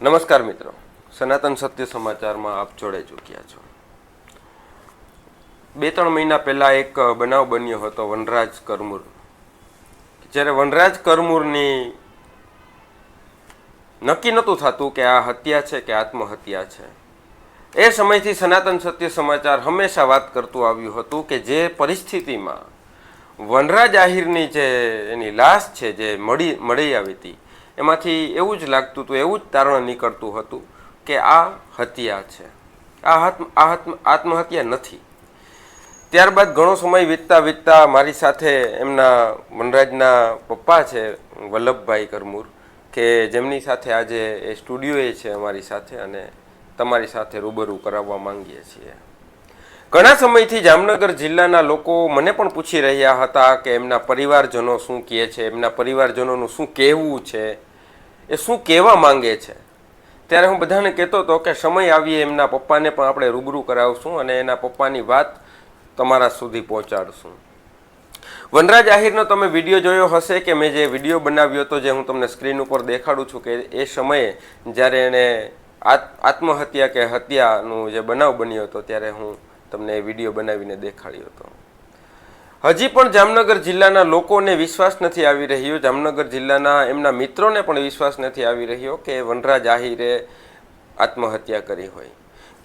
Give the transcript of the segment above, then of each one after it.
નમસ્કાર મિત્રો. સનાતન સત્ય સમાચારમાં આપ જોડાઈ ચૂક્યા છો. બે ત્રણ મહિના પહેલાં એક બનાવ બન્યો હતો વનરાજ કરમૂર. જ્યારે વનરાજ કરમૂરની નક્કી નહોતું થતું કે આ હત્યા છે કે આત્મહત્યા છે. એ સમયથી સનાતન સત્ય સમાચાર હંમેશા વાત કરતું આવ્યું હતું કે જે પરિસ્થિતિમાં વનરાજ આહિરની જે એની લાશ છે જે મળી મળી આવી હતી એમાંથી એવું જ લાગતું હતું, એવું જ તારણ નીકળતું હતું કે આ હત્યા છે. આ આત્મ આ આત્મહત્યા નથી. ત્યારબાદ ઘણો સમય વીતતા વીતતા મારી સાથે એમના વનરાજના પપ્પા છે, વલ્લભભાઈ કરમૂર, કે જેમની સાથે આજે એ સ્ટુડિયોએ છે અમારી સાથે અને તમારી સાથે રૂબરૂ કરાવવા માંગીએ છીએ. ઘણા સમયથી જામનગર જિલ્લાના લોકો મને પણ પૂછી રહ્યા હતા કે એમના પરિવારજનો શું કહે છે, એમના પરિવારજનોનું શું કહેવું છે એ શું કહેવા માંગે છે? ત્યારે હું બધાને કહેતો હતો કે સમય આવીએ, એમના પપ્પાને પણ આપણે રૂબરૂ કરાવશું અને એના પપ્પાની વાત તમારા સુધી પહોંચાડશું. વનરાજ આહિરનો તમે વીડિયો જોયો હશે કે મેં જે વીડિયો બનાવ્યો હતો જે હું તમને સ્ક્રીન ઉપર દેખાડું છું કે એ સમયે જ્યારે એણે આત- આત્મહત્યા કે હત્યાનું જે બનાવ બન્યો હતો ત્યારે હું તમને એ વીડિયો બનાવીને દેખાડ્યો હતો. હજી પણ જામનગર જિલ્લાના લોકોને વિશ્વાસ નથી આવી રહ્યો. જામનગર જિલ્લાના એમના મિત્રોને પણ વિશ્વાસ નથી આવી રહ્યો કે વનરાજ આહિરે આત્મહત્યા કરી હોય.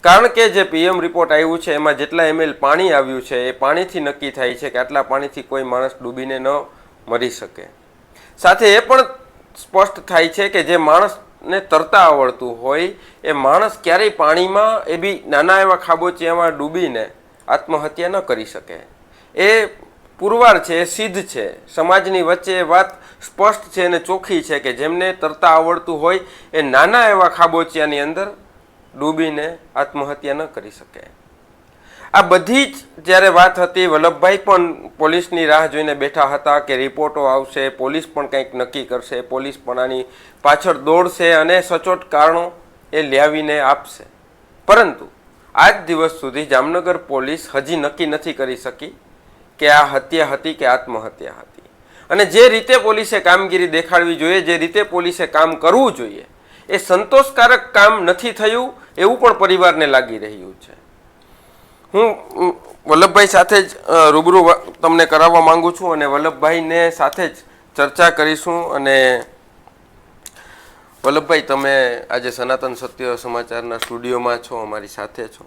કારણ કે જે પીએમ રિપોર્ટ આવ્યું છે, એમાં જેટલા એમએલ પાણી આવ્યું છે, એ પાણીથી નક્કી થાય છે કે આટલા પાણીથી કોઈ માણસ ડૂબીને ન મરી શકે. સાથે એ પણ સ્પષ્ટ થાય છે કે જે માણસને તરતા આવડતું હોય, એ માણસ ક્યારેય પાણીમાં એ બી નાના એવા ખાબોચિયામાં ડૂબીને આત્મહત્યા ન કરી શકે. એ પુરવાર છે, એ સિદ્ધ છે. સમાજની વચ્ચે એ વાત સ્પષ્ટ છે અને ચોખ્ખી છે કે જેમને તરતા આવડતું હોય એ નાના એવા ખાબોચિયાની અંદર ડૂબીને આત્મહત્યા ન કરી શકે. આ બધી જ જ્યારે વાત હતી, વલ્લભભાઈ પણ પોલીસની રાહ જોઈને બેઠા હતા કે રિપોર્ટો આવશે, પોલીસ પણ કંઈક નક્કી કરશે, પોલીસ પણ આની પાછળ દોડશે અને સચોટ કારણો એ લ્યાવીને આપશે. પરંતુ આજ દિવસ સુધી જામનગર પોલીસ હજી નક્કી નથી કરી શકી. કે આ હત્યા હતી કે આત્મહત્યા હતી. અને જે રીતે પોલીસે કામગીરી દેખાડવી જોઈએ, જે રીતે પોલીસે કામ કરવું જોઈએ, એ સંતોષકારક કામ નથી થયું, એવું પણ પરિવારને લાગી રહ્યું છે. હું વલ્લભભાઈ સાથે જ રૂબરૂ તમને કરાવવા માંગુ છું અને વલ્લભભાઈને સાથે જ ચર્ચા કરીશું અને વલ્લભભાઈ, તમે આજે સનાતન સત્ય સમાચારના સ્ટુડિયોમાં છો, અમારી સાથે છો.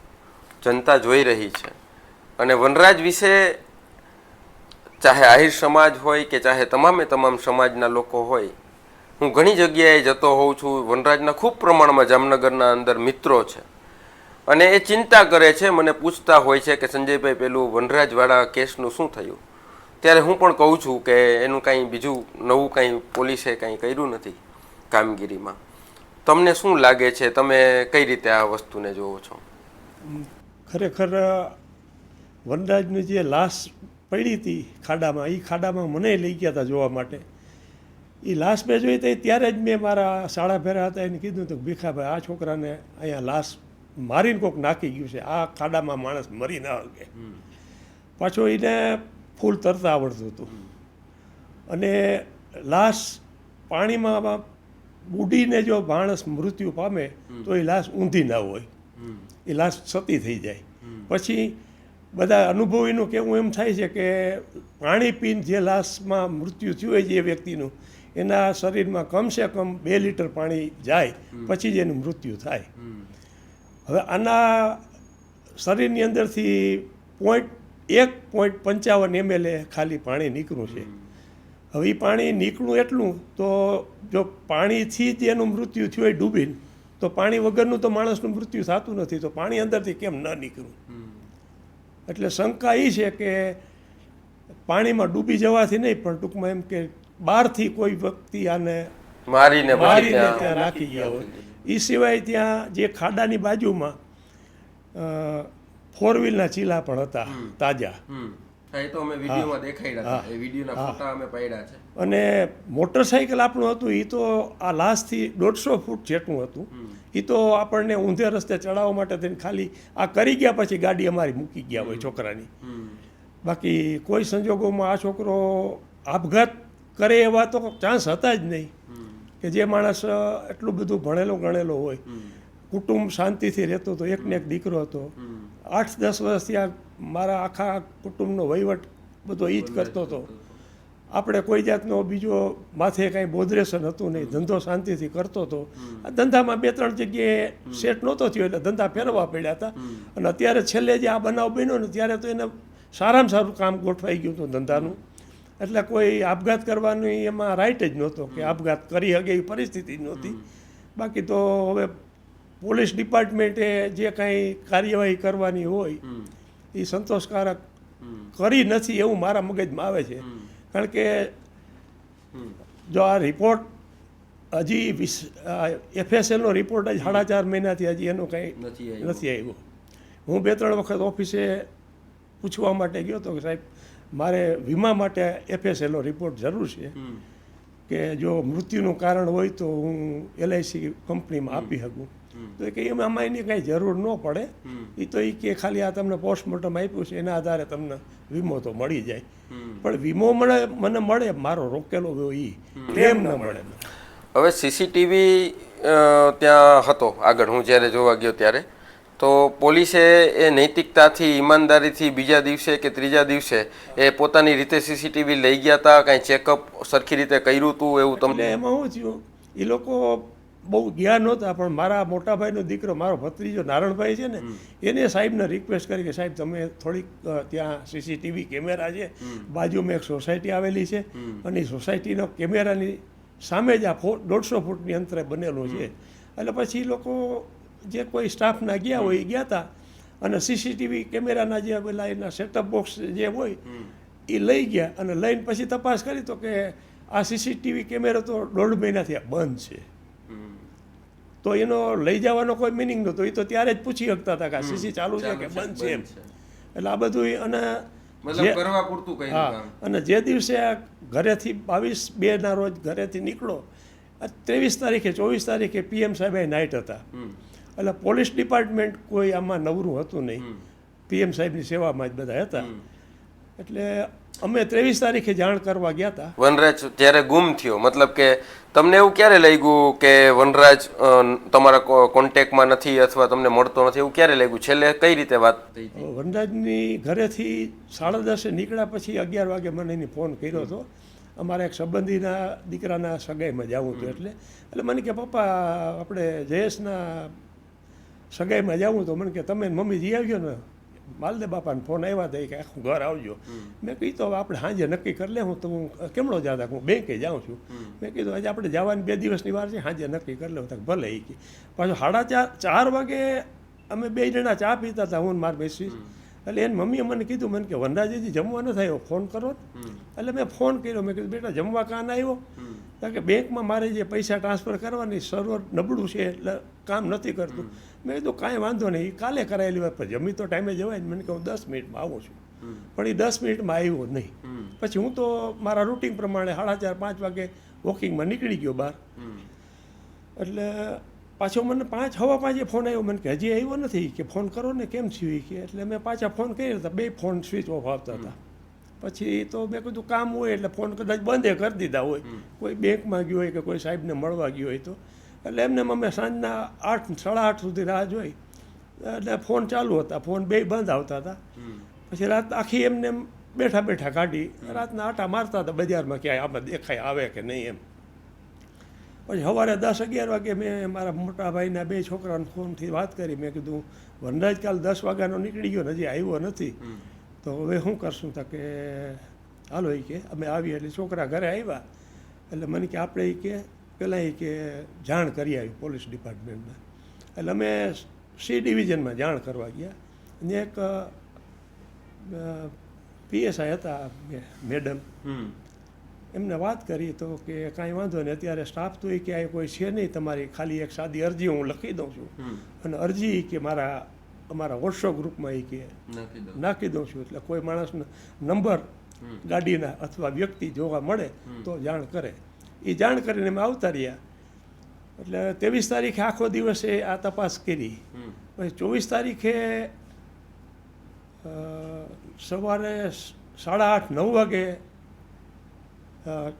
જનતા જોઈ રહી છે. અને વનરાજ વિશે ચાહે આહિર સમાજ હોય કે ચાહે તમામે તમામ સમાજના લોકો હોય, હું ઘણી જગ્યાએ જતો હોઉં છું, વનરાજના ખૂબ પ્રમાણમાં જામનગરના અંદર મિત્રો છે. અને એ ચિંતા કરે છે, મને પૂછતા હોય છે કે સંજયભાઈ પેલું વનરાજવાળા કેસનું શું થયું? ત્યારે હું પણ કહું છું કે એનું કાંઈ બીજું નવું કાંઈ પોલીસે કાંઈ કર્યું નથી કામગીરીમાં. તમને શું લાગે છે, તમે કઈ રીતે આ વસ્તુને જોવો છો? ખરેખર વનરાજનું જે લાશ પડી હતી ખાડામાં. એ ખાડામાં મને લઈ ગયા હતા જોવા માટે. એ લાશ મેં જોઈ હતી ત્યારે જ મેં મારા શાળા ફેરા હતા એને કીધું હતું ભીખાભાઈ આ છોકરાને અહીંયા લાશ મારીને કોઈક નાખી ગયું છે. આ ખાડામાં માણસ મરી ના શકે. પાછો એને ફૂલ તરતા આવડતું હતું. અને લાશ પાણીમાં બુડીને જો માણસ મૃત્યુ પામે તો એ લાશ ઊંધી ના હોય. એ લાશ સતી થઈ જાય. પછી બધા અનુભવીનું કેવું એમ થાય છે કે પાણી પીને જે લાશમાં મૃત્યુ થયું હોય જે વ્યક્તિનું એના શરીરમાં કમસે કમ બે લીટર પાણી જાય પછી જ એનું મૃત્યુ થાય. હવે આના શરીરની અંદરથી પોઈન્ટ એક પોઈન્ટ પંચાવન એમએલએ ખાલી પાણી નીકળ્યું છે. હવે એ પાણી નીકળું એટલું તો જો પાણીથી જ એનું મૃત્યુ થયું હોય ડૂબીને તો પાણી વગરનું તો માણસનું મૃત્યુ થતું નથી તો પાણી અંદરથી કેમ ન નીકળ્યું? એટલે શંકા એ છે કે પાણીમાં ડૂબી જવાથી નહીં પણ ટૂંકમાં એમ કે બહારથી કોઈ વ્યક્તિ આને મારીને મારીને ત્યાં રાખી ગયા હોય. એ સિવાય ત્યાં જે ખાડાની બાજુમાં ફોર વ્હીલના ચીલા પણ હતા તાજા. અને મોટરસાઇકલ આપણું હતું એ તો આ લાસ્ટથી દોઢસો ફૂટ જેટલું હતું. એ તો આપણને ઊંધે રસ્તે ચડાવવા માટે થઈને ખાલી આ કરી ગયા પછી ગાડી અમારી મૂકી ગયા હોય છોકરાની. બાકી કોઈ સંજોગોમાં આ છોકરો આપઘાત કરે એવા તો ચાન્સ હતા જ નહીં. કે જે માણસ એટલું બધું ભણેલો ગણેલો હોય. કુટુંબ શાંતિથી રહેતો હતો એકને એક દીકરો હતો. આઠ દસ વર્ષથી આ મારા આખા કુટુંબનો વહીવટ બધો એ જ કરતો હતો. આપણે કોઈ જાતનો બીજો માથે કાંઈ બોધરેશન હતું નહીં ધંધો શાંતિથી કરતો હતો. આ ધંધામાં બે ત્રણ જગ્યાએ સેટ નહોતો થયો એટલે ધંધા ફેરવવા પડ્યા હતા. અને અત્યારે છેલ્લે જે આ બનાવ બન્યો ને ત્યારે તો એને સારામાં સારું કામ ગોઠવાઈ ગયું હતું ધંધાનું. એટલે કોઈ આપઘાત કરવાની એમાં રાઈટ જ નહોતો કે આપઘાત કરી શકે એવી પરિસ્થિતિ નહોતી. બાકી તો હવે પોલીસ ડિપાર્ટમેન્ટે જે કાંઈ કાર્યવાહી કરવાની હોય એ સંતોષકારક કરી નથી એવું મારા મગજમાં આવે છે. કારણ કે જો આ રિપોર્ટ હજી એફએસએલનો રિપોર્ટ જ સાડા ચાર મહિનાથી હજી એનો કંઈ નથી આવ્યો. નથી આવ્યો. હું બે ત્રણ વખત ઓફિસે પૂછવા માટે ગયો હતો કે સાહેબ મારે વીમા માટે એફએસએલનો રિપોર્ટ જરૂર છે. કે જો મૃત્યુનું કારણ હોય તો હું એલઆઈસી કંપનીમાં આપી શકું. તો કે એમાં આમાં એની કાંઈ જરૂર ન પડે. એ તો એ કે ખાલી આ તમને પોસ્ટમોર્ટમ આપ્યું છે એના આધારે તમને વીમો તો મળી જાય. પણ વીમો મળે મને મળે મારો રોકેલો ગયો એ કેમ ન મળે? હવે સીસીટીવી ત્યાં હતો આગળ હું જ્યારે જોવા ગયો ત્યારે. તો પોલીસે એ નૈતિકતાથી ઈમાનદારીથી બીજા દિવસે કે ત્રીજા દિવસે એ પોતાની રીતે સીસીટીવી લઈ ગયા હતા કાંઈ ચેકઅપ સરખી રીતે કર્યું હતું એવું તમને? એમાં શું થયું એ લોકો બહુ ગયા નહોતા પણ મારા મોટાભાઈનો દીકરો મારો ભત્રીજો નારણભાઈ છે ને એને સાહેબને રિક્વેસ્ટ કરી કે સાહેબ તમે થોડીક ત્યાં સીસીટીવી કેમેરા છે બાજુમાં એક સોસાયટી આવેલી છે અને એ સોસાયટીનો કેમેરાની સામે જ આ ફો દોઢસો ફૂટની અંતરે બનેલું છે. એટલે પછી લોકો જે કોઈ સ્ટાફના ગયા હોય એ ગયા હતા અને સીસીટીવી કેમેરાના જે પેલા એના સેટઅપ બોક્સ જે હોય એ લઈ ગયા અને લઈને પછી તપાસ કરી તો કે આ સીસીટીવી કેમેરો તો દોઢ મહિનાથી આ બંધ છે. તો એનો લઈ જવાનો કોઈ મિનિંગ નહોતો. એ તો ત્યારે જ પૂછી શકતા હતા કે સીસી ચાલુ છે કે બંધ છે એમ. એટલે આ બધું અને હા અને જે દિવસે આ ઘરેથી બાવીસ બે ના રોજ ઘરેથી નીકળો ત્રેવીસ તારીખે ચોવીસ તારીખે પીએમ સાહેબ નાઇટ હતા. એટલે પોલીસ ડિપાર્ટમેન્ટ કોઈ આમાં નવરું હતું નહીં. પીએમ સાહેબની સેવામાં જ બધા હતા. એટલે અમે ત્રેવીસ તારીખે જાણ કરવા ગયા હતા. વનરાજ જ્યારે ગુમ થયો. મતલબ કે તમને એવું ક્યારે લાગ્યું કે વનરાજ તમારા કોન્ટેક્ટમાં નથી અથવા તમને મળતો નથી? એવું ક્યારે લાગ્યું? છેલ્લે કઈ રીતે વાત થઈ વનરાજની ઘરેથી સાડા દસે નીકળ્યા પછી અગિયાર વાગે મને એની ફોન કર્યો હતો. અમારા એક સંબંધીના દીકરાના સગાઈમાં જવું હતું એટલે. એટલે મને કે પપ્પા આપણે જયેશના સગાઈમાં જવું તો મને કે તમે મમ્મી જઈ આવ્યો ને? માલદે બાપાને ફોન આવ્યા હતા કે આખું ઘર આવજો. મેં કીધું હવે આપણે સાંજે નક્કી કરી લે હું તો હું કેમનો જાતા હું બેંકે જાઉં છું. મેં કીધું આજે આપણે જવાની બે દિવસની વાર છે સાંજે નક્કી કરી લે તો ભલે એ કે. પાછું સાડા ચાર ચાર વાગે અમે બે જણા ચા પીતા હતા હું માર બેસી એટલે એની મમ્મીએ મને કીધું મને કે વનરાજીજી જમવા ન થયો ફોન કરો એટલે મેં ફોન કર્યો મેં કીધું બેટા જમવા કાન આવ્યો? કારણ કે બેંકમાં મારે જે પૈસા ટ્રાન્સફર કરવાની સર્વર નબળું છે એટલે કામ નથી કરતું. મેં કીધું કાંઈ વાંધો નહીં કાલે કરાયેલી વાત. પણ જમી તો ટાઈમે જવાય ને મને કહું દસ મિનિટમાં આવું છું. પણ એ દસ મિનિટમાં આવ્યો નહીં. પછી હું તો મારા રૂટિન પ્રમાણે સાડા ચાર પાંચ વાગે વોકિંગમાં નીકળી ગયો બહાર. એટલે પાછો મને પાંચ હવા પાંચે ફોન આવ્યો. મને કે હજી આવ્યો નથી? કે ફોન કરો ને કેમ થયું કે એટલે મેં પાછા ફોન કર્યા હતા બે ફોન સ્વિચ ઓફ આવતા હતા. પછી તો મેં કીધું કામ હોય એટલે ફોન કદાચ બંધે કરી દીધા હોય. કોઈ બેંકમાં ગયો હોય કે કોઈ સાહેબને મળવા ગયો હોય તો. એટલે એમને અમે સાંજના આઠ સાડા આઠ સુધી રાહ જોઈ. એટલે ફોન ચાલુ હતા ફોન બે બંધ આવતા હતા. પછી રાત આખી એમને એમ બેઠા બેઠા કાઢી. રાતના આટા મારતા હતા બજારમાં ક્યાંય આમાં દેખાય આવે કે નહીં એમ. પછી સવારે દસ અગિયાર વાગે મેં મારા મોટા ભાઈના બે છોકરાને ફોનથી વાત કરી. મેં કીધું વનરાજ કાલ દસ વાગ્યાનો નીકળી ગયો હજી આવ્યો નથી. તો હવે શું કરશું તા કે હાલો એ કે અમે આવીએ એટલે છોકરા ઘરે આવ્યા એટલે મને કે આપણે એ કે પહેલાં એ કે જાણ કરી આવી પોલીસ ડિપાર્ટમેન્ટમાં. એટલે અમે સી ડિવિઝનમાં જાણ કરવા ગયા. અને એક પીએસઆઈ હતા મેડમ. એમને વાત કરી તો કે કાંઈ વાંધો નહીં અત્યારે સ્ટાફ તો એ કે કોઈ છે નહીં તમારી ખાલી એક સાદી અરજી હું લખી દઉં છું. અને અરજી કે મારા અમારા વોટ્સઅપ ગ્રુપમાં એ કહે નાખી દઉં. છું. એટલે કોઈ માણસનો નંબર ગાડીના અથવા વ્યક્તિ જોવા મળે તો જાણ કરે. એ જાણ કરીને અમે આવતા રહ્યા. એટલે ત્રેવીસ તારીખે આખો દિવસે આ તપાસ કરી. પછી ચોવીસ તારીખે સવારે સાડા આઠ નવ વાગે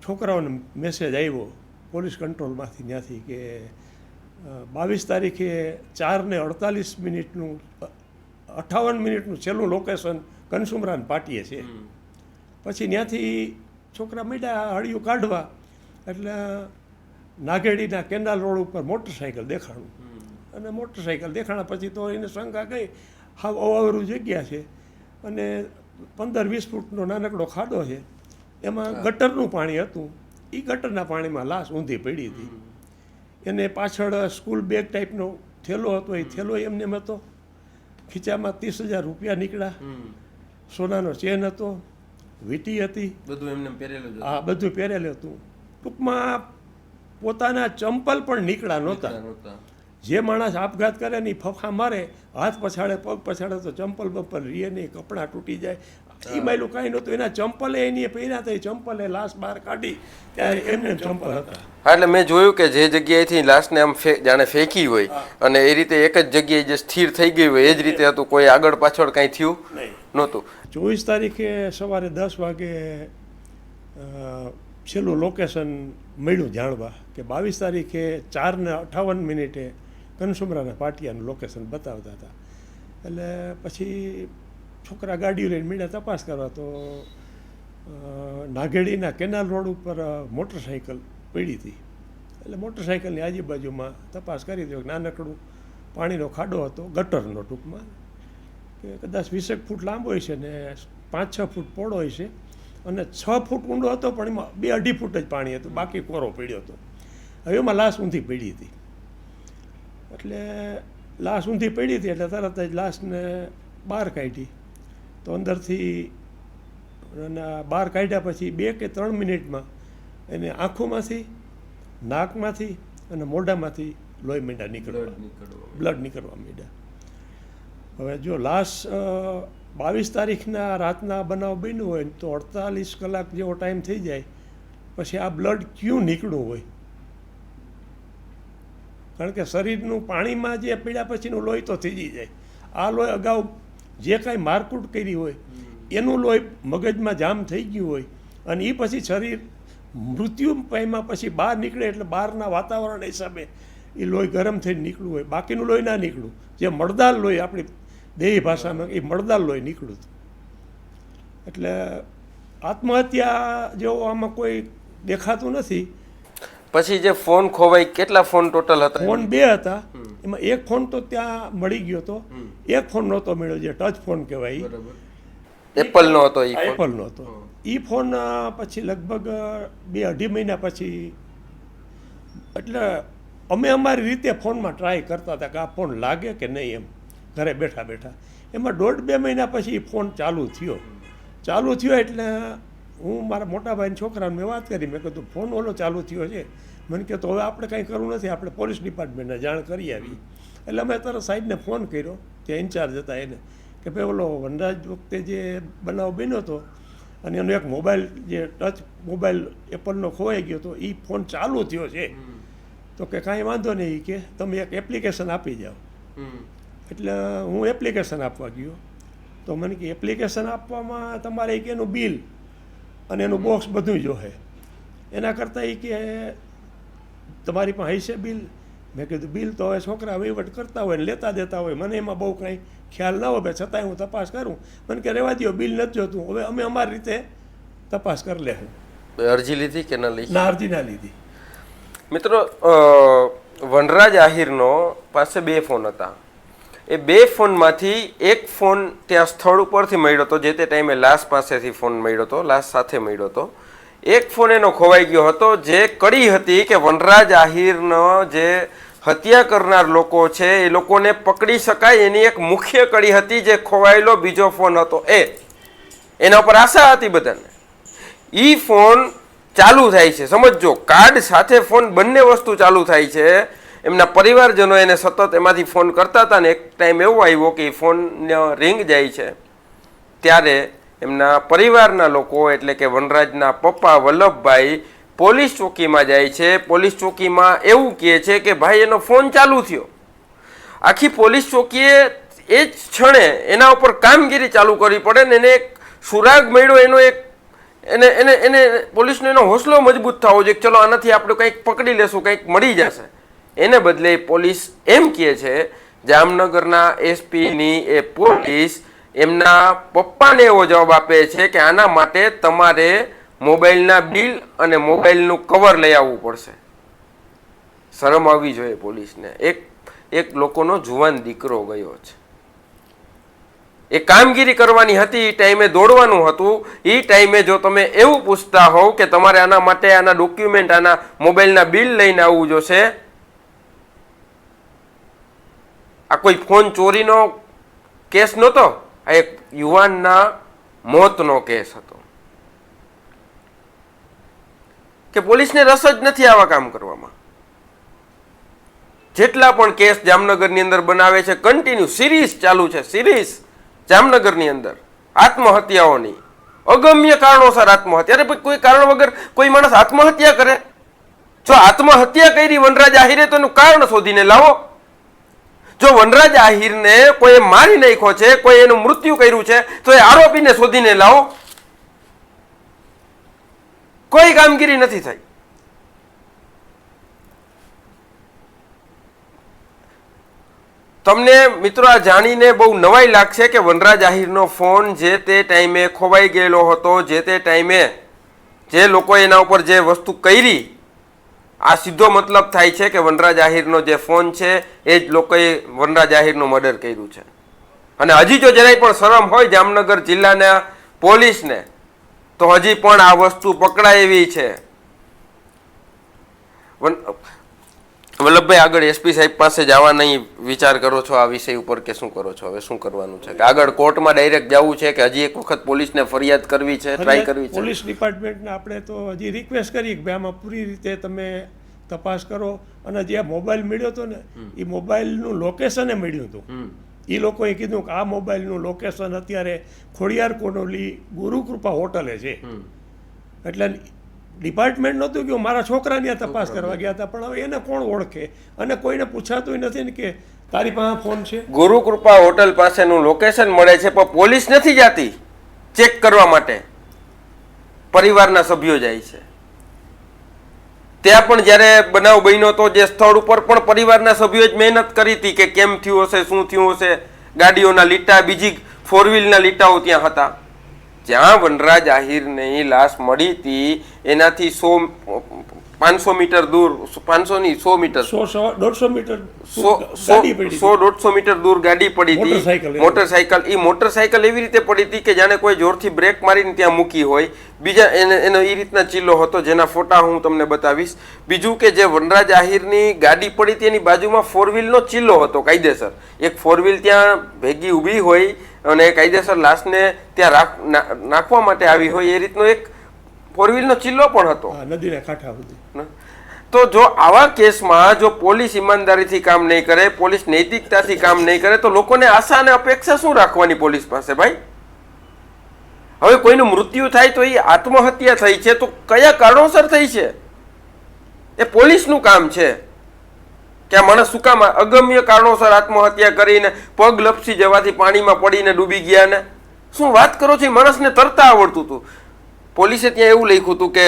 છોકરાઓને મેસેજ આવ્યો પોલીસ કંટ્રોલમાંથી ત્યાંથી કે બાવીસ તારીખે ચાર ને અડતાલીસ મિનિટનું અઠાવન મિનિટનું છેલ્લું લોકેશન કનસુમરાન પાટીએ છે. પછી ત્યાંથી છોકરા મીડા હળિયું કાઢવા એટલે નાગેડીના કેનાલ રોડ ઉપર મોટરસાઇકલ દેખાણું. અને મોટરસાઇકલ દેખાણા પછી તો એને શંકા ગઈ હાવ અવાવરું જગ્યા છે. અને પંદર વીસ ફૂટનો નાનકડો ખાડો છે. એમાં ગટરનું પાણી હતું. એ ગટરના પાણીમાં લાશ ઊંધી પડી હતી. એને પાછળ સ્કૂલ બેગ ટાઈપનો થેલો હતો એ થેલો એમને એમ હતો. ખીચામાં ત્રીસ હજાર રૂપિયા નીકળ્યા. સોનાનો ચેન હતો વીટી હતી. બધું એમને પહેરેલું હા બધું પહેરેલું હતું. ટૂંકમાં પોતાના ચંપલ પણ નીકળ્યા નહોતા. જે માણસ આપઘાત કરે ને ફફા મારે હાથ પછાડે પગ પછાડે તો ચંપલ બંપલ રીએ નહીં કપડાં તૂટી જાય. એ બાયલું કાંઈ નહોતું. એના ચંપલે એની પહેર્યા હતા. એ ચંપલે લાશ બહાર કાઢી. ત્યારે એમને ચંપલ હતા. હા એટલે મેં જોયું કે જે જગ્યાએથી લાશને આમ જાણે ફેંકી હોય અને એ રીતે એક જ જગ્યાએ જે સ્થિર થઈ ગઈ હોય એ જ રીતે હતું. કોઈ આગળ પાછળ કાંઈ થયું નહોતું. ચોવીસ તારીખે સવારે દસ વાગે છેલ્લું લોકેશન મળ્યું જાણવા કે બાવીસ તારીખે ચાર ને અઠાવન મિનિટે કનસુમરાના પાટિયાનું લોકેશન બતાવતા હતા. એટલે પછી છોકરા ગાડીઓ લઈને મીડા તપાસ કરવા તો નાગેડીના કેનાલ રોડ ઉપર મોટરસાઇકલ પડી હતી. એટલે મોટરસાઇકલની આજુબાજુમાં તપાસ કરી દો નાનકડું પાણીનો ખાડો હતો, ગટરનો ટૂંકમાં, કે કદાચ વીસેક ફૂટ લાંબો હોય છે ને પાંચ છ ફૂટ પહોળો હોય છે અને છ ફૂટ ઊંડો હતો, પણ એમાં બે અઢી ફૂટ જ પાણી હતું. બાકી કોરો પડ્યો હતો. હવે એમાં લાશ ઊંધી પડી હતી. એટલે લાશ ઊંધી પડી હતી, એટલે તરત જ લાશને બહાર કાઢી. તો અંદરથી બહાર કાઢ્યા પછી બે કે ત્રણ મિનિટમાં એને આંખોમાંથી નાકમાંથી અને મોઢામાંથી લોહી મીંડા નીકળવા. બ્લડ નીકળવા. માંડ્યા હવે જો લાશ બાવીસ તારીખના રાતના બનાવ બન્યું હોય ને તો અડતાલીસ કલાક જેવો ટાઈમ થઈ જાય પછી આ બ્લડ ક્યું નીકળ્યું હોય? કારણ કે શરીરનું પાણીમાં જે પીડ્યા પછીનું લોહી તો થઈ જ જાય. આ લોહી અગાઉ જે કાંઈ મારકૂટ કરી હોય એનું લોહી મગજમાં જામ થઈ ગયું હોય અને એ પછી શરીર મૃત્યુ પામ્યા પછી બહાર નીકળે એટલે બહારના વાતાવરણ હિસાબે એ લોહી ગરમ થઈને નીકળ્યું હોય. બાકીનું લોહી ના નીકળ્યું. જે મળદાર લોહી આપણી દેહી ભાષામાં એ મળદાર લોહી નીકળ્યું એટલે આત્મહત્યા જેવો આમાં કોઈ દેખાતું નથી. પછી જે ફોન ખોવાય કેટલા ફોન ટોટલ હતા ફોન બે હતા. એમાં એક ફોન તો ત્યાં મળી ગયો હતો એક ફોન નહોતો મળ્યો જે ટચ ફોન કહેવાય. ઈ. એપલ નો હતો એ ફોન એપલનો હતો. એ ફોન પછી લગભગ બે અઢી મહિના પછી એટલે અમે અમારી રીતે ફોનમાં ટ્રાય કરતા હતા કે આ ફોન લાગે કે નહીં એમ ઘરે બેઠા બેઠા. એમાં દોઢ બે મહિના પછી ઈ ફોન ચાલુ થયો. ચાલુ થયો એટલે હું મારા મોટા ભાઈના છોકરાને મેં વાત કરી મેં કીધું ફોન ઓલો ચાલુ થયો છે. મને કહે તો હવે આપણે કાંઈ કરવું નથી આપણે પોલીસ ડિપાર્ટમેન્ટને જાણ કરી આવી. એટલે અમે તરત સાહેબને ફોન કર્યો ત્યાં ઇન્ચાર્જ હતા એને કે ભાઈ ઓલો વનરાજ વખતે જે બનાવ બન્યો હતો અને એનો એક મોબાઈલ જે ટચ મોબાઈલ એપલનો ખોવાઈ ગયો હતો એ ફોન ચાલુ થયો છે. તો કે કાંઈ વાંધો નહીં કે તમે એક એપ્લિકેશન આપી જાઓ. એટલે હું એપ્લિકેશન આપવા ગયો. તો મને કે એપ્લિકેશન આપવામાં તમારે એક એનું બિલ અને એનું બોક્સ બધું જોહે એના કરતાં એ કે તમારી પાસે હશે બિલ? મેં કીધું બિલ તો હવે છોકરા વહીવટ કરતા હોય ને લેતા દેતા હોય. મને એમાં બહુ કાંઈ ખ્યાલ ના હોય છતાંય હું તપાસ કરું. મને કે રહેવા દ્યો બિલ નથી જોતું. હવે અમે અમારી રીતે તપાસ કરી લે અરજી લીધી કે ન લીધી? ના અરજી ના લીધી. મિત્રો વનરાજ આહિરનો પાસે બે ફોન હતા. એ બે ફોનમાંથી એક ફોન ત્યાં સ્થળ ઉપરથી મળ્યો હતો જે તે ટાઈમે લાશ પાસેથી ફોન મળ્યો હતો લાશ સાથે મળ્યો હતો. એક ફોન એનો ખોવાઈ ગયો હતો જે કડી હતી કે વનરાજ આહિરનો જે હત્યા કરનાર લોકો છે, એ લોકોને પકડી શકાય એની એક મુખ્ય કડી હતી જે ખોવાયેલો બીજો ફોન હતો એ. એના ઉપર આશા હતી બધાને. એ ફોન ચાલુ થાય છે. સમજજો, કાર્ડ સાથે ફોન બંને વસ્તુ ચાલુ થાય છે. એમના પરિવારજનો એને સતત એમાંથી ફોન કરતા હતા ને એક ટાઈમ એવો આવ્યો કે ફોન રિંગ જાય છે. ત્યારે એમના પરિવારના લોકો, એટલે કે વનરાજના પપ્પા વલ્લભભાઈ, પોલીસ ચોકીમાં જાય છે. પોલીસ ચોકીમાં એવું કહે છે કે, ભાઈ, એનો ફોન ચાલુ થયો. આખી પોલીસ ચોકીએ એ જ ક્ષણે એના ઉપર કામગીરી ચાલુ કરવી પડે ને એને એક સુરાગ મળ્યો, એનો એક એને એને એને પોલીસનો એનો હોસલો મજબૂત થવો જોઈએ ચલો, આનાથી આપણે કંઈક પકડી લેશું, કંઈક મળી જશે. એને બદલે પોલીસ એમ કહે છે, જામનગરના એસપીની એ પોલીસ એમના પપ્પાને એવો જવાબ આપે છે કે આના માટે તમારે મોબાઈલના બિલ અને મોબાઈલનું કવર લઈ આવવું પડશે. શરમ આવવી જોઈએ પોલીસને. એક એક લોકોનો જુવાન દીકરો ગયો છે. એ કામગીરી કરવાની હતી એ ટાઈમે દોડવાનું હતું. એ ટાઈમે જો તમે એવું પૂછતા હોવ કે તમારે આના માટે આના ડોક્યુમેન્ટ, આના મોબાઈલના બિલ લઈને આવવું જોશે, આ કોઈ ફોન ચોરીનો કેસ નહોતો? આ એક યુવાનના મોતનો કેસ હતો. કે પોલીસને રસ જ નથી આવા કામ કરવામાં. જેટલા પણ કેસ જામનગરની અંદર બનાવે છે કન્ટિન્યુ સિરીઝ ચાલુ છે સિરીઝ જામનગરની અંદર. આત્મહત્યાઓની. અગમ્ય કારણોસર આત્મહત્યા. અરે કોઈ કારણ વગર કોઈ માણસ આત્મહત્યા કરે? જો આત્મહત્યા કરી વનરાજ આહિરે, તો એનું કારણ શોધીને લાવો. જો વનરાજ આહિરને કોઈ મારી નાખ્યો છે કોઈ એનું મૃત્યુ કર્યું છે, તો એ આરોપીને શોધીને લાવો. કોઈ કામગીરી નથી થઈ. તમને મિત્રો આ જાણીને બહુ નવાઈ લાગશે કે વનરાજ આહિરનો ફોન જે તે ટાઈમે ખોવાઈ ગયેલો હતો, જે તે ટાઈમે જે લોકો એના ઉપર જે વસ્તુ કરી આ સીધો મતલબ થાય છે કે વનરાજ આહિરનો જે ફોન છે, એ જ લોકોએ વનરાજ આહિરનું મર્ડર કર્યું છે. અને હજી જો જરાય પણ શરમ હોય જામનગર જિલ્લાના પોલીસને, તો હજી પણ આ વસ્તુ પકડાય એવી છે. વલ્લભભાઈ આગળ એસપી સાહેબ પાસે જવા નહીં વિચાર કરો છો આ વિષય ઉપર કે શું કરો છો? હવે શું કરવાનું છે? કે આગળ કોર્ટમાં ડાયરેક્ટ જવું છે કે હજી એક વખત પોલીસને ફરિયાદ કરવી છે ટ્રાય કરવી છે? પોલીસ ડિપાર્ટમેન્ટને આપણે તો હજી રિક્વેસ્ટ કરી કે આમાં પૂરી રીતે તમે તપાસ કરો. અને જે મોબાઈલ મળ્યો હતો ને એ મોબાઈલનું લોકેશન મળ્યું હતું. એ લોકોએ કીધું કે આ મોબાઈલનું લોકેશન અત્યારે ખોડિયાર કોનોલી ગુરુકૃપા હોટલે છે. એટલે ડિપાર્ટમેન્ટ નહોતું કે મારા છોકરાની ત્યાં તપાસ કરવા ગયા હતા પણ હવે એને કોણ ઓળખે? અને કોઈને પૂછાતું નથી ને કે તારી પાસે ફોન છે? ગુરુકૃપા હોટલ પાસેનું લોકેશન મળે છે પણ પોલીસ નથી જાતી ચેક કરવા માટે. પરિવારના સભ્યો જાય છે. ત્યાં પણ જ્યારે બનાવ બન્યો તો જે સ્થળ ઉપર પણ પરિવારના સભ્યોએ જ મહેનત કરી હતી કે કેમ થયું હશે શું થયું હશે? ગાડીઓના લીટા બીજી ફોર વ્હીલના લીટાઓ ત્યાં હતા. જ્યાં વનરાજ આહિરની લાશ મળી હતી એનાથી સો પાંચસો મીટર દૂર પાંચસો ની સો મીટર. દોઢસો મીટર સો દોઢસો મીટર દૂર ગાડી પડી હતી. મોટરસાયકલ એ મોટરસાયકલ એવી રીતે પડી હતી કે જાણે કોઈ જોરથી બ્રેક મારીને ત્યાં મૂકી હોય. બીજા એને એનો એ રીતના ચીલો હતો જેના ફોટા હું તમને બતાવીશ. બીજું કે જે વનરાજ આહિરની ગાડી પડી હતી એની બાજુમાં ફોર વ્હીલનો ચીલો હતો કાયદેસર. એક ફોર વ્હીલ ત્યાં ભેગી ઊભી હોય અને કાયદેસર લાશને ત્યાં રાખ નાખવા માટે આવી હોય એ રીતનો એક ફોર વ્હીલનો ચીલો પણ હતો. નદીના કાંઠા સુધી. તો જો આવા કેસમાં જો પોલીસ ઈમાનદારીથી કામ નહીં કરે પોલીસ નૈતિકતાથી કામ નહીં કરે તો લોકોને આશા અને અપેક્ષા શું રાખવાની પોલીસ પાસે ભાઈ? હવે કોઈનું મૃત્યુ થાય તો એ આત્મહત્યા થઈ છે તો કયા કારણોસર થઈ છે? એ પોલીસનું કામ છે. કે આ માણસ શું કામ અગમ્ય કારણોસર આત્મહત્યા કરીને પગ લપસી જવાથી પાણીમાં પડીને ડૂબી ગયા ને? શું વાત કરો છો એ માણસને તરતા આવડતું હતું. પોલીસે ત્યાં એવું લખ્યું હતું કે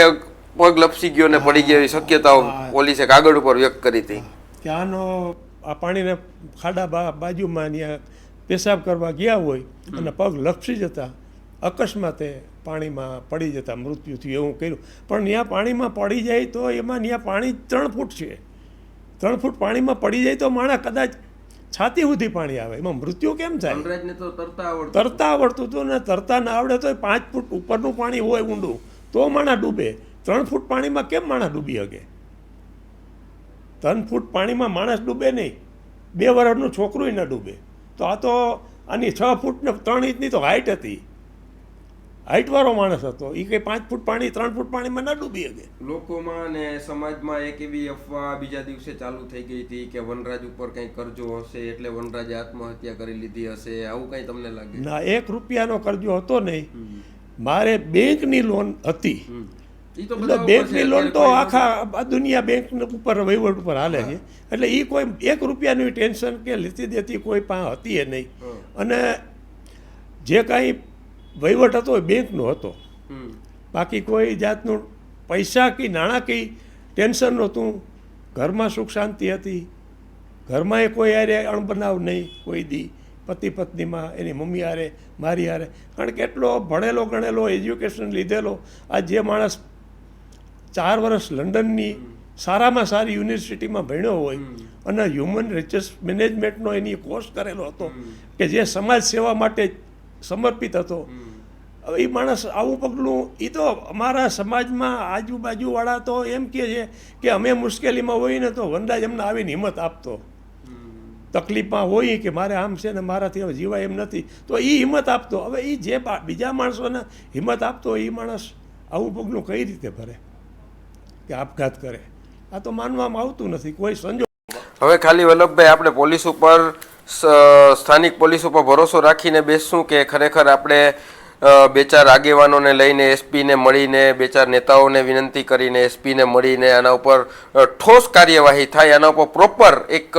પગ લપસી ગયો ને પડી ગયો એવી શક્યતાઓ પોલીસે કાગળ ઉપર વ્યક્ત કરી હતી. ત્યાંનો આ પાણીને ખાડા બાજુમાં ત્યાં પેશાબ કરવા ગયા હોય અને પગ લપસી જતા અકસ્માતે પાણીમાં પડી જતા મૃત્યુ થયું એવું કર્યું. પણ ત્યાં પાણીમાં પડી જાય તો એમાં ત્યાં પાણી ત્રણ ફૂટ છે. ત્રણ ફૂટ પાણીમાં પડી જાય તો માણસ કદાચ છાતી સુધી પાણી આવે. એમાં મૃત્યુ કેમ થાય? તો તરતા આવડતું. તરતા આવડતું હતું ને તરતા ના આવડે તો પાંચ ફૂટ ઉપરનું પાણી હોય ઊંડું. તો માણસ ડૂબે. ત્રણ ફૂટ પાણીમાં કેમ માણસ ડૂબી શકે ત્રણ ફૂટ પાણીમાં માણસ ડૂબે નહીં. બે વર્ષનું છોકરું ન ડૂબે. તો આ તો આની છ ફૂટ ને ત્રણ ઇંચની તો હાઈટ હતી. હાઈટવાળો માણસ હતો. એ કંઈ પાંચ ફૂટ પાણી ત્રણ ફૂટ પાણીમાં ના ડૂબી શકે. લોકોમાં અને સમાજમાં એક એવી અફવા બીજા દિવસે ચાલુ થઈ ગઈ હતી કે વનરાજ ઉપર કંઈ કરજો હશે એટલે વનરાજે આત્મહત્યા કરી લીધી હશે આવું કંઈ તમને લાગે? ના એક રૂપિયાનો કરજો હતો નહીં. મારે બેંકની લોન હતી. એટલે બેંકની લોન તો આખા દુનિયા બેંક ઉપર વહીવટ ઉપર હાલે છે. એટલે એ કોઈ એક રૂપિયાનું ટેન્શન કે લેતી દેતી કોઈ પાસે હતી એ નહીં. અને જે કાંઈ વહીવટ હતો એ બેંકનો હતો. બાકી કોઈ જાતનું પૈસા કે નાણાકીય ટેન્શન નહોતું. ઘરમાં સુખ શાંતિ હતી. ઘરમાં એ કોઈ હારે અણબનાવ નહીં કોઈ દી પતિ પત્નીમાં એની મમ્મી હારે મારી હારે. કારણ કે એટલો ભણેલો ગણેલો એજ્યુકેશન લીધેલો આ જે માણસ ચાર વર્ષ લંડનની સારામાં સારી યુનિવર્સિટીમાં ભણ્યો હોય અને હ્યુમન રિસોર્સ મેનેજમેન્ટનો એની કોર્સ કરેલો હતો કે જે સમાજ સેવા માટે સમર્પિત હતો. હવે એ માણસ આવું પગલું એ તો અમારા સમાજમાં આજુબાજુવાળા તો એમ કહે છે કે અમે મુશ્કેલીમાં હોઈએ તો વનરાજ અમને આવીને હિંમત આપતો. તકલીફમાં હોય કે મારે આમ છે ને મારાથી હવે જીવાય એમ નથી, તો એ હિંમત આપતો. હવે એ જે બીજા માણસોને હિંમત આપતો એ માણસ આવું પગલું કઈ રીતે ભરે? કે આપઘાત કરે? આ તો માનવામાં આવતું નથી, કોઈ સંજોગ હવે ખાલી વલ્લભભાઈ, આપણે પોલીસ ઉપર સ્થાનિક પોલીસ ઉપર ભરોસો રાખીને બેસશું કે ખરેખર આપણે બે ચાર આગેવાનોને લઈને, એસપીને મળીને, બે ચાર નેતાઓને વિનંતી કરીને, એસપીને મળીને આના ઉપર ઠોસ કાર્યવાહી થાય, આના ઉપર પ્રોપર એક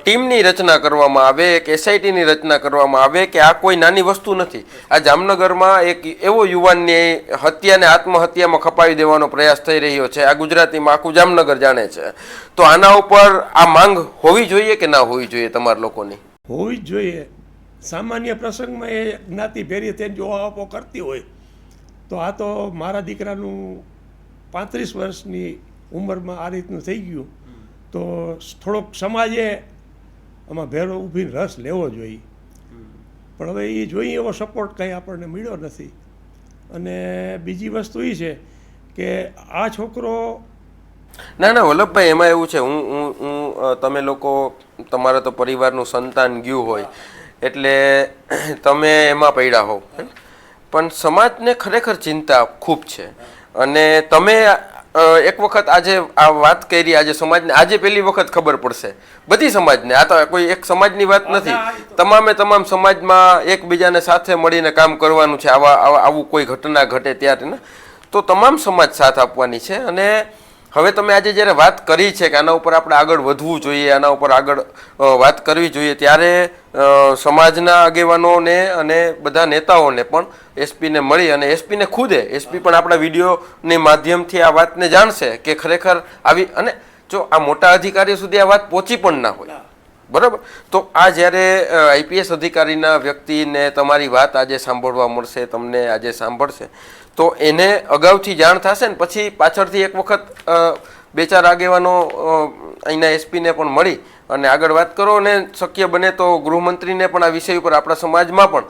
ટીમની રચના કરવામાં આવે, એક એસઆઈટીની રચના કરવામાં આવે કે આ કોઈ નાની વસ્તુ નથી. આ જામનગરમાં એક એવો યુવાનની હત્યાને આત્મહત્યામાં ખપાવી દેવાનો પ્રયાસ થઈ રહ્યો છે. આ ગુજરાતીમાં આખું જામનગર જાણે છે. તો આના ઉપર આ માંગ હોવી જોઈએ કે ના હોવી જોઈએ તમારા લોકોની? હોવી જોઈએ. સામાન્ય પ્રસંગમાં એ જ્ઞાતિ ભેરી થઈને જો આપો કરતી હોય, તો આ તો મારા દીકરાનું પાંત્રીસ વર્ષની ઉંમરમાં આ રીતનું થઈ ગયું. તો થોડોક સમાજે આમાં ભેરો ઊભીને રસ લેવો જોઈએ. પણ હવે એ જોઈએ એવો સપોર્ટ કંઈ આપણને મળ્યો નથી. અને બીજી વસ્તુ એ છે કે આ છોકરો ના ના, વલ્લભભાઈ, એમાં એવું છે. હું હું તમે લોકો, તમારા તો પરિવારનું સંતાન ગયું હોય. એટલે તમે એમાં પડ્યા હોવ પણ સમાજને ખરેખર ચિંતા ખૂબ છે. અને તમે એક વખત આજે આ વાત કરી આજે સમાજને આજે પહેલી વખત ખબર પડશે. બધી સમાજને આ તો કોઈ એક સમાજની વાત નથી. તમામે તમામ સમાજમાં એકબીજાને સાથે મળીને કામ કરવાનું છે. આવા આવા- આવું કોઈ ઘટના ઘટે ત્યારે ને? તો તમામ સમાજ સાથ આપવાની છે. અને હવે તમે આજે જ્યારે વાત કરી છે કે આના ઉપર આપણે આગળ વધવું જોઈએ, આના ઉપર આગળ વાત કરવી જોઈએ, ત્યારે સમાજના આગેવાનોને અને બધા નેતાઓને પણ એસપીને મળી અને એસપીને ખુદે, એસપી પણ આપણા વિડીયોની માધ્યમથી આ વાતને જાણશે કે ખરેખર આવી, અને જો આ મોટા અધિકારીઓ સુધી આ વાત પહોંચી પણ ના હોય. બરાબર? તો આ જ્યારે આઈપીએસ અધિકારીના વ્યક્તિને તમારી વાત આજે સાંભળવા મળશે, તમને આજે સાંભળશે તો એને અગાઉથી જાણ થશે ને, પછી પાછળથી એક વખત બે ચાર આગેવાનો અહીંના એસપીને પણ મળી. અને આગળ વાત કરો અને શક્ય બને તો ગૃહમંત્રીને પણ આ વિષય ઉપર આપણા સમાજમાં પણ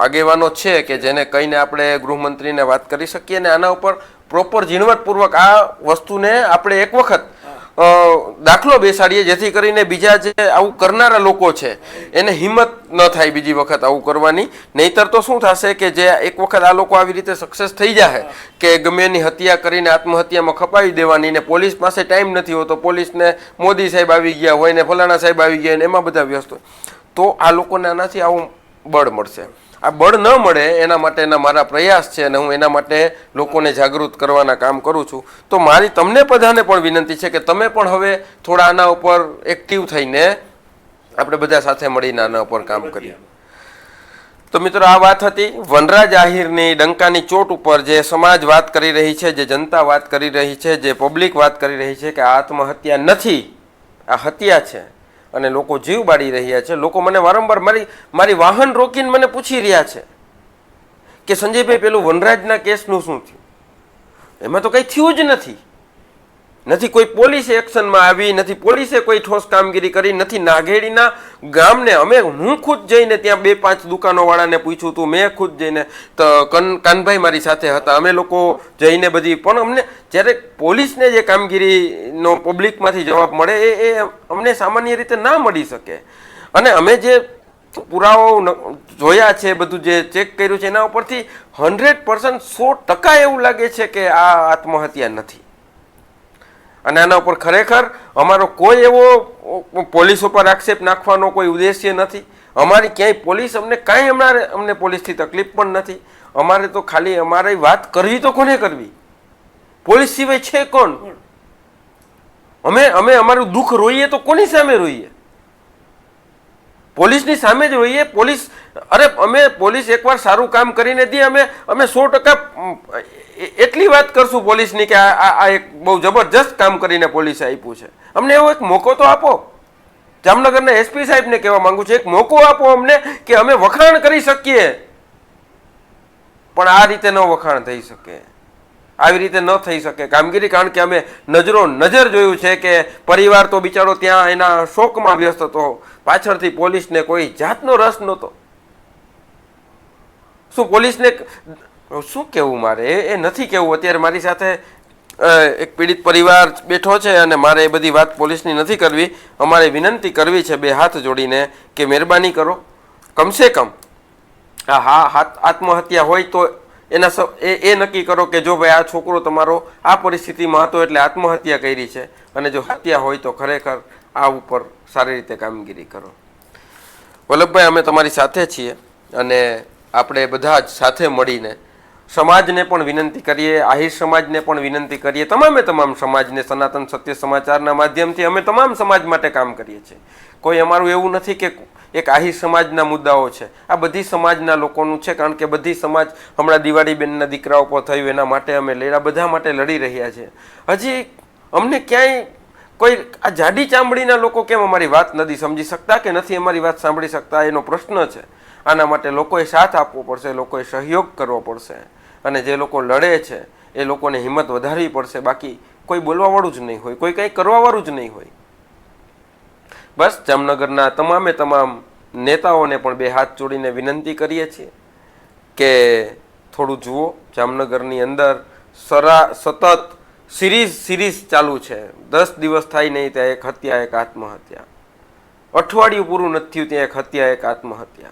આગેવાનો છે કે જેને કહીને આપણે ગૃહમંત્રીને વાત કરી શકીએ અને આના ઉપર પ્રોપર ઝીણવટપૂર્વક આ વસ્તુને આપણે એક વખત દાખલો બેસાડીએ, જેથી કરીને બીજા જે આવું કરનારા લોકો છે, એને હિંમત ન થાય બીજી વખત આવું કરવાની. નહીતર તો શું થશે કે જે એક વખત આ લોકો આવી રીતે સક્સેસ થઈ જાય કે ગમે એની હત્યા કરીને આત્મહત્યામાં ખપાવી દેવાની ને પોલીસ પાસે ટાઈમ નથી હોતો, પોલીસને મોદી સાહેબ આવી ગયા હોય ને ફલાણા સાહેબ આવી ગયા ને એમાં બધા વ્યસ્ત હોય. તો આ લોકોને આનાથી આવું બળ મળશે. આ બળ ન મળે એના માટેના મારા પ્રયાસ છે અને હું એના માટે લોકોને જાગૃત કરવાના કામ કરું છું. તો મારી તમને બધાને પણ વિનંતી છે કે તમે પણ હવે થોડા આના ઉપર એક્ટિવ થઈને આપણે બધા સાથે મળીને આના ઉપર કામ કરીએ. તો મિત્રો આ વાત હતી વનરાજ આહિરની ડંકાની ચોટ ઉપર જે સમાજ વાત કરી રહી છે, જે જનતા વાત કરી રહી છે, જે પબ્લિક વાત કરી રહી છે કે આ આત્મહત્યા નથી, આ હત્યા છે. અને લોકો જીવ બાળી રહ્યા છે. લોકો મને વારંવાર મારી મારી વાહન રોકીને મને પૂછી રહ્યા છે કે સંજયભાઈ, પેલું વનરાજના કેસનું શું થયું? એમાં તો કંઈ થયું જ નથી. નથી કોઈ પોલીસ એક્શનમાં આવી, નથી પોલીસે કોઈ ઠોસ કામગીરી કરી, નથી નાઘેડીના ગામને અમે, હું ખુદ જઈને ત્યાં બે પાંચ દુકાનોવાળાને પૂછ્યું હતું મેં ખુદ જઈને કાનભાઈ મારી સાથે હતા. અમે લોકો જઈને બધી, પણ અમને જ્યારે પોલીસને જે કામગીરીનો પબ્લિકમાંથી જવાબ મળે, એ એ અમને સામાન્ય રીતે ના મળી શકે. અને અમે જે પુરાવાઓ જોયા છે, બધું જે ચેક કર્યું છે, એના ઉપરથી હંડ્રેડ પર્સન્ટ સો ટકા એવું લાગે છે કે આ આત્મહત્યા નથી. અને આના ઉપર ખરેખર અમારો કોઈ એવો પોલીસ ઉપર આક્ષેપ નાખવાનો કોઈ ઉદ્દેશ્ય નથી. અમારી ક્યાંય પોલીસ અમને કાંઈ અમારે, અમને પોલીસથી તકલીફ પણ નથી. અમારે તો ખાલી અમારે વાત કરવી તો કોને કરવી? પોલીસ સિવાય છે કોણ? અમે અમે અમારું દુઃખ રોઈએ તો કોની સામે રોઈએ? પોલીસની સામે જ રોઈએ, પોલીસ, અરે અમે પોલીસ એકવાર સારું કામ કરીને દઈએ અમે અમે સો ટકા એટલી વાત કરશું પોલીસની કે આ આ- એક બહુ જબરજસ્ત કામ કરીને પોલીસે આપ્યું છે. અમને એવો એક મોકો તો આપો. જામનગરના એસપી સાહેબને કહેવા માંગુ છું, એક મોકો આપો અમને કે અમે વખાણ કરી શકીએ. પણ આ રીતે ન વખાણ થઈ શકે. આવી રીતે ન થઈ શકે. કામગીરી, કારણ કે અમે નજરો નજર જોયું છે કે પરિવાર તો બિચારો ત્યાં એના શોકમાં વ્યસ્ત હતો. પાછળથી પોલીસને કોઈ જાતનો રસ નહોતો. શું પોલીસને શું કહેવું મારે? એ નથી કહેવું. અત્યારે મારી સાથે એક પીડિત પરિવાર બેઠો છે અને મારે એ બધી વાત પોલીસની નથી કરવી. અમારે વિનંતી કરવી છે બે હાથ જોડીને કે મહેરબાની કરો. કમસે કમ હા હા આત્મહત્યા હોય તો એના એ એ નક્કી કરો કે જો ભાઈ આ છોકરો તમારો આ પરિસ્થિતિમાં હતો એટલે આત્મહત્યા કરી છે અને જો હત્યા હોય તો ખરેખર આ ઉપર સારી રીતે કામગીરી કરો. વલ્લભભાઈ, અમે તમારી સાથે છીએ અને આપણે બધા જ સાથે મળીને સમાજને પણ વિનંતી કરીએ, આહિર સમાજને પણ વિનંતી કરીએ. તમામે તમામ સમાજને સનાતન સત્ય સમાચારના માધ્યમથી અમે તમામ સમાજ માટે કામ કરીએ છીએ. કોઈ અમારું એવું નથી કે એક આહિર સમાજના મુદ્દાઓ છે. આ બધી સમાજના લોકોનું છે કારણ કે બધી સમાજ હમણાં દિવાળીબેનના દીકરાઓ પર થયું, એના માટે અમે લડ્યા બધા માટે લડી રહ્યા છીએ હજી અમને ક્યાંય કોઈ આ જાડી ચામડીના લોકો કેમ અમારી વાત નથી સમજી શકતા કે નથી અમારી વાત સાંભળી શકતા? એનો પ્રશ્ન છે. આના માટે લોકોએ સાથ આપવો પડશે, લોકોએ સહયોગ કરવો પડશે. અને જે લોકો લડે છે, એ લોકોને હિંમત વધારવી પડશે. બાકી કોઈ બોલવાવાળું જ નહીં હોય, કોઈ કંઈ કરવાવાળું જ નહીં હોય. બસ જામનગરના તમામે તમામ નેતાઓને પણ બે હાથ જોડીને વિનંતી કરીએ છીએ કે થોડું જુઓ, જામનગરની અંદર સરા, સતત સિરીઝ સિરીઝ ચાલુ છે. દસ દિવસ થાય નહીં, ત્યાં એક હત્યા, એક આત્મહત્યા. અઠવાડિયું પૂરું નથી થયું, ત્યાં એક હત્યા, એક આત્મહત્યા.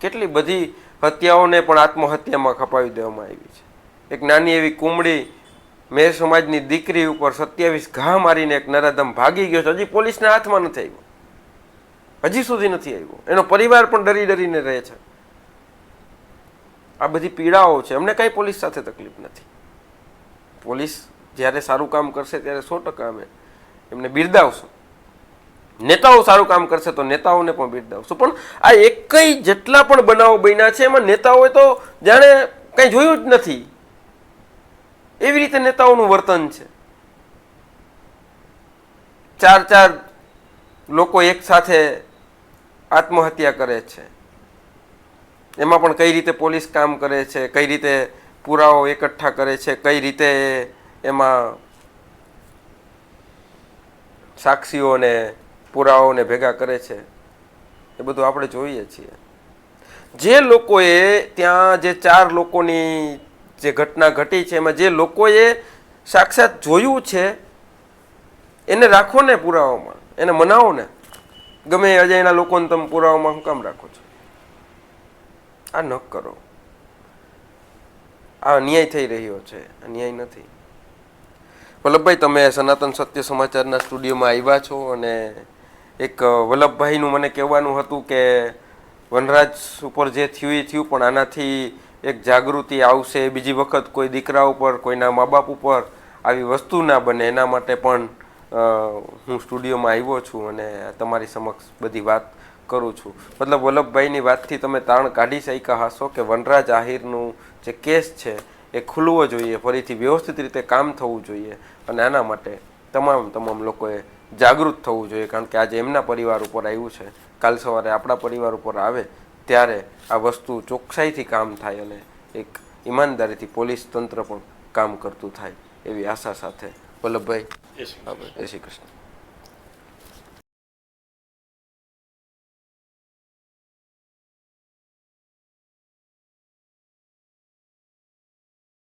કેટલી બધી હત્યાઓને પણ આત્મહત્યામાં ખપાવી દેવામાં આવી છે. એક નાની એવી કુમળી મેર સમાજની દીકરી ઉપર સત્યાવીસ ઘા મારીને એક નરાધમ ભાગી ગયો છે. હજી પોલીસના હાથમાં નથી આવ્યો. હજી સુધી નથી આવ્યો. એનો પરિવાર પણ ડરી ડરીને રહે છે. આ બધી પીડાઓ છે. અમને કાંઈ પોલીસ સાથે તકલીફ નથી. પોલીસ જ્યારે સારું કામ કરશે ત્યારે સો ટકા અમે એમને બિરદાવશું. નેતાઓ સારું કામ કરશે તો નેતાઓને પણ બિરદાવશું પણ આ એકય જેટલા પણ બનાવો બન્યા છે, એમાં નેતાઓએ તો જાણે કંઈ જોયું જ નથી. એવી રીતે નેતાઓનું વર્તન છે. ચાર ચાર લોકો એક સાથે આત્મહત્યા કરે છે. એમાં પણ કઈ રીતે પોલીસ કામ કરે છે, કઈ રીતે પુરાવો એકઠા કરે છે, કઈ રીતે એમાં સાક્ષીઓને પુરાવાઓને ભેગા કરે છે, એ બધું આપણે જોઈએ છીએ. જે લોકોએ ત્યાં જે ચાર લોકોની જે ઘટના ઘટી છે, એમાં જે લોકોએ સાક્ષાત જોયું છે, એને રાખો ને પુરાવામાં, એને મનાવો ને. ગમે અજાણ્યા લોકોને તમે પુરાવામાં શું કામ રાખો છો? આ ન કરો. આ અન્યાય થઈ રહ્યો છે, અન્યાય નથી. વલ્લભભાઈ, તમે સનાતન સત્ય સમાચારના સ્ટુડિયોમાં આવ્યા છો અને એક વલ્લભભાઈનું મને કહેવાનું હતું કે વનરાજ ઉપર જે થયું એ થયું, પણ આનાથી એક જાગૃતિ આવશે. બીજી વખત કોઈ દીકરા ઉપર, કોઈના મા બાપ ઉપર આવી વસ્તુ ના બને. એના માટે પણ હું સ્ટુડિયોમાં આવ્યો છું અને તમારી સમક્ષ બધી વાત કરું છું. મતલબ વલ્લભભાઈની વાતથી તમે તારણ કાઢી શક્યા હશો કે વનરાજ આહિરનું જે કેસ છે એ ખુલવો જોઈએ, ફરીથી વ્યવસ્થિત રીતે કામ થવું જોઈએ. અને આના માટે તમામ તમામ લોકોએ જાગૃત થવું જોઈએ કારણ કે આજે એમના પરિવાર ઉપર આવ્યું છે. કાલ સવારે આપણા પરિવાર ઉપર આવે ત્યારે આ વસ્તુ ચોકસાઈથી કામ થાય અને એક ઈમાનદારીથી પોલીસ તંત્ર પણ કામ કરતું થાય એવી આશા સાથે. વલ્લભભાઈ જય શ્રી કૃષ્ણ.